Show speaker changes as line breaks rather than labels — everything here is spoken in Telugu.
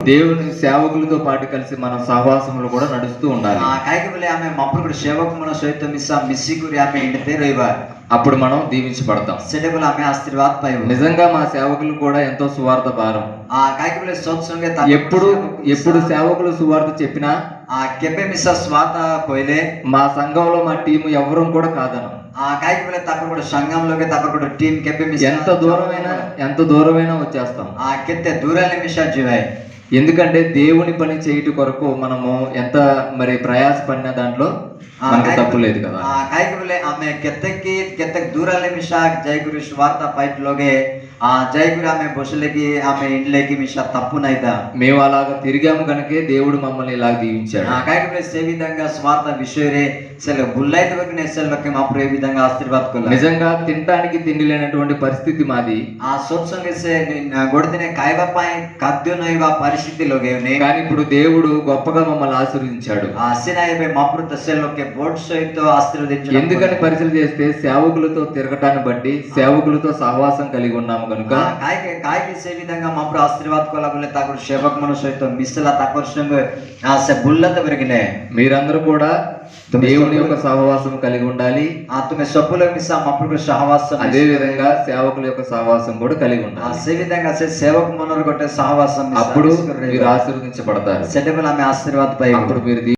దేవుని సేవకులతో పాటు కలిసి మన సహవాసములు కూడా నడుస్తూ ఉండాలి.
కాయకబులే ఆమె మప్పుడు సేవకుల సహిత మిస్సా మిస్సి గురి ఆమె ఏంటంటే రవివారి
అప్పుడు మనం దీవించబడతాం.
సెలవులు ఆమె ఆశీర్వాద
నిజంగా మా సేవకులు కూడా ఎంతో సువార్త భారం.
ఆ కాయకబులే సంవత్సరంగా
ఎప్పుడు ఎప్పుడు సేవకులు సువార్త చెప్పినా
ఆ కెపే మిస్సా స్వాత పోయిలే.
మా సంఘంలో మా టీము ఎవరూ కూడా కాదను.
ఆ కాయకపల్లి తప్ప కూడా సంఘంలోకి తప్పకుండా టీం కెపే మిస్
ఎంత దూరమైనా ఎంత దూరమైనా వచ్చేస్తాం.
ఆ కెత్తే దూరాలే మిషా జీవాయి
ఎందుకంటే దేవుని పని చేయుట కొరకు మనము ఎంత మరి ప్రయాస పడిన దాంట్లో మనకు తప్పు లేదు కదా
ಆ ಕಾಯ್ಕೆ ಬೆಲೆ ಆಮೆ ಕೆತ್ತಕ್ಕೆ ಕೆತ್ತಕ್ ದೂರಲ್ಲೇ ಮಿಶಾಕ್ ಜೈಗುರು ಸ್ವಾರ್ಥ ಪೈಟ್ ಲೋಗೆ ఆ జైగురు ఆమె బొసలకి ఆమె ఇండ్లకి మీ తప్పునైదా
మేము అలాగా తిరిగాము కనుకే దేవుడు మమ్మల్ని ఇలా దీవించాడు.
కాకపోతే ఏ విధంగా స్వార్థ విషయరే సెలవు బుల్లైతే వరకు నేసలకి మా ఏ విధంగా ఆశీర్వాదకులు
నిజంగా తినడానికి తిండి లేనటువంటి పరిస్థితి మాది.
ఆ సోత్సం వేసే గొడతనే కాయవపై కద్దునైవ పరిస్థితిలోకి
కానీ ఇప్పుడు దేవుడు గొప్పగా మమ్మల్ని ఆశీర్వదించాడు.
ఆ సినాయపై మా ప్రత సెలవుకి బోట్ సైతో ఆశీర్వదించాడు
ఎందుకని పరిస్థితి చేస్తే సేవకులతో తిరగటాన్ని బట్టి సేవకులతో సహవాసం కలిగి ఉన్నాము కనుక
విధంగా మాపృ ఆశీర్వాద కొల్ల బోలే తాకు సేవక్ మన సహిత మిస్సల తాకర్షంగ ఆ బుల్లత వరగినే
మీరందరూ కూడా దేవుని యొక్క సహవాసం కలిగి ఉండాలి.
ఆ తుమ్మె సొప్పులో మిస్సా మాపృ సహవాసం
అదే విధంగా సేవకుల యొక్క సహవాసం కూడా కలిగి ఉండాలి.
సే విధంగా సేవక్ మనరు కొట్టే సహవాసం
అప్పుడు మీరు ఆశీర్వదించబడతారు.
సెటబుల్ ఆమె ఆశీర్వాద పై
అప్పుడు మీరు